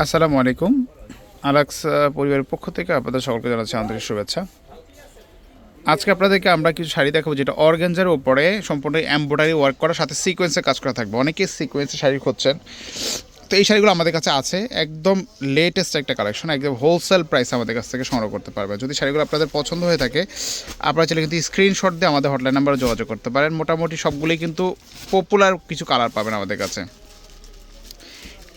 আসসালামু আলাইকুম। আলাক্স পরিবারের পক্ষ থেকে আপনাদের সকলকে জানাচ্ছি আন্তরিক শুভেচ্ছা। আজকে আপনাদেরকে আমরা কিছু শাড়ি দেখাবো যেটা অর্গেঞ্জার উপরে সম্পূর্ণ এমব্রয়ডারি ওয়ার্ক করার সাথে সিকোয়েন্সে কাজ করা থাকবে। অনেকেই সিকোয়েন্সে শাড়ি খুঁজছেন। তো এই শাড়িগুলো আমাদের কাছে আছে। একদম লেটেস্ট একটা কালেকশন একদম হোলসেল প্রাইস আমাদের কাছ থেকে সংগ্রহ করতে পারবেন যদি শাড়িগুলো আপনাদের পছন্দ হয়ে থাকে, আপনারা চাইলে কিন্তু স্ক্রিনশট দিয়ে আমাদের হটলাইন নাম্বারে যোগাযোগ করতে পারেন। মোটামুটি সবগুলোই কিন্তু পপুলার কিছু কালার পাবেন আমাদের কাছে।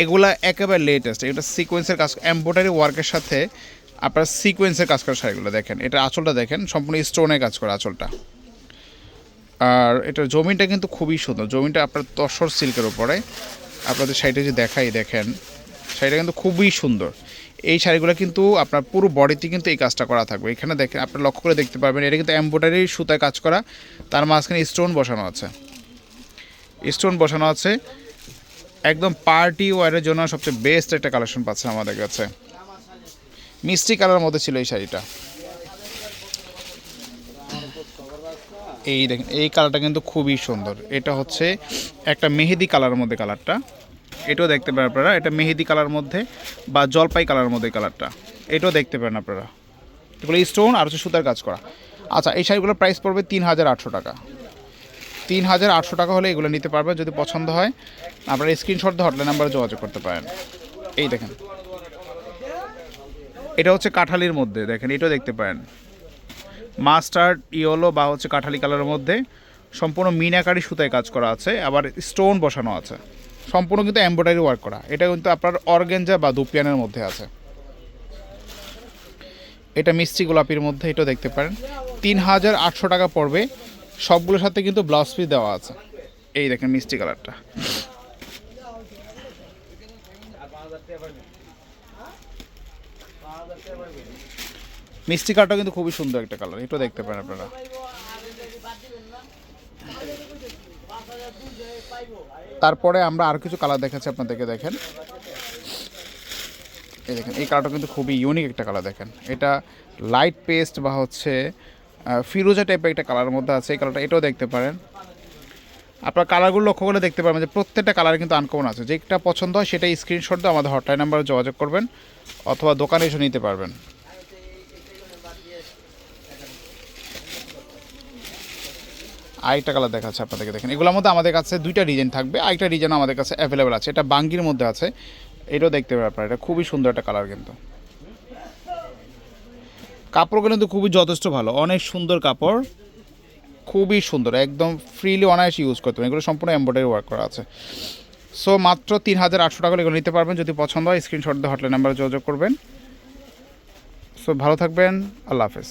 এগুলা একেবারে লেটেস্ট এটা সিকোয়েন্সের কাজ এমব্রয়ডারি ওয়ার্কের সাথে আপনার সিকোয়েন্সের কাজ করা শাড়িগুলো দেখেন। এটা আঁচলটা দেখেন, সম্পূর্ণ স্টোনে কাজ করা আঁচলটা। আর এটা জমিনটা কিন্তু খুবই সুন্দর, জমিনটা আপনার তসর সিল্কের উপরে। আপনাদের শাড়িটা যে দেখাই, দেখেন, শাড়িটা কিন্তু খুবই সুন্দর। এই শাড়িগুলো কিন্তু আপনার পুরো বডিতে কিন্তু এই কাজটা করা থাকবে। এখানে দেখেন, আপনার লক্ষ্য করে দেখতে পারবেন, এটা কিন্তু এমব্রয়ডারি সুতায় কাজ করা, তার মাঝখানে স্টোন বসানো আছে। স্টোন বসানো আছে একদম পার্টি ওয়ারের জন্য সবচেয়ে বেস্ট একটা কালেকশন পাচ্ছে আমাদের কাছে। মিষ্টি কালার মধ্যে ছিল এই শাড়িটা। এই দেখেন, এই কালারটা কিন্তু খুবই সুন্দর। এটা হচ্ছে একটা মেহেদি কালারের মধ্যে কালারটা। এটাও দেখতে পারেন আপনারা, এটা মেহেদি কালার মধ্যে বা জলপাই কালারের মধ্যে কালারটা। এটাও দেখতে পারেন আপনারা। এগুলো স্টোন আর হচ্ছে সুতার কাজ করা। আচ্ছা এই শাড়িগুলোর প্রাইস পড়বে তিন হাজার আটশো টাকা। তিন হাজার আটশো টাকা হলে এগুলো নিতে পারবে যদি পছন্দ হয়। আপনারা স্ক্রিনশট দিয়ে হটলাইন নাম্বারে যোগাযোগ করতে পারেন। এই দেখেন। এটা হচ্ছে কাঠালির মধ্যে, দেখেন, এটাও দেখতে পারেন। মাস্টার্ড, ইয়েলো বা হচ্ছে কাঠালি কালারের মধ্যে সম্পূর্ণ মিনাকারি সুতায় কাজ করা আছে, আবার স্টোন বসানো আছে। সম্পূর্ণ কিন্তু এমব্রয়ডারি ওয়ার্ক করা। এটা কিন্তু আপনার অর্গেঞ্জা বা দুপিয়ানের মধ্যে আছে। এটা মিষ্টি গোলাপির মধ্যে এটাও দেখতে পারেন। তিন হাজার আটশো টাকা পড়বে সবগুলোর সাথে কিন্তু ব্লাউজ পিস দেওয়া আছে। এই দেখেন মিষ্টি কালারটা। মিষ্টি কালারটা কিন্তু খুবই সুন্দর একটা কালার এটাও দেখতে পারেন আপনারা। তারপরে আমরা আর কিছু কালার দেখাচ্ছি আপনাদেরকে, দেখেন। এই দেখেন, এই কালারটা কিন্তু খুবই ইউনিক একটা কালার, দেখেন। এটা লাইট পেস্ট বা হচ্ছে ফিরোজা টাইপের একটা কালারের মধ্যে আছে, এই কালারটা এটাও দেখতে পারেন। আপনার কালারগুলো লক্ষ্য করে দেখতে পারবেন যে প্রত্যেকটা কালার কিন্তু আনকমন আছে। যেটা পছন্দ হয় সেটাই স্ক্রিনশট দিয়ে আমাদের হটলাইন নাম্বারে যোগাযোগ করবেন, অথবা দোকানে এসে নিতে পারবেন। আরেকটা কালার দেখাচ্ছে আপনাদেরকে, দেখেন। এগুলোর মধ্যে আমাদের কাছে দুইটা ডিজাইন থাকবে, আরেকটা ডিজাইন আমাদের কাছে অ্যাভেলেবেল আছে। এটা বাঙ্গির মধ্যে আছে, এটাও দেখতে পারেন আপনারা। এটা খুবই সুন্দর একটা কালার কিন্তু। কাপড়গুলো কিন্তু খুবই যথেষ্ট ভালো। অনেক সুন্দর কাপড়। খুবই সুন্দর। একদম ফ্রিলি অনায়াসে ইউজ করতে পারেন এগুলো সম্পূর্ণ এমব্রয়ডারি ওয়ার্ক করা আছে। সো মাত্র তিন হাজার আটশো টাকা এগুলো নিতে পারবেন। যদি পছন্দ হয় স্ক্রিনশট দিয়ে হটলাইন নাম্বারে যোগাযোগ করবেন। সো ভালো থাকবেন। আল্লাহ হাফেজ।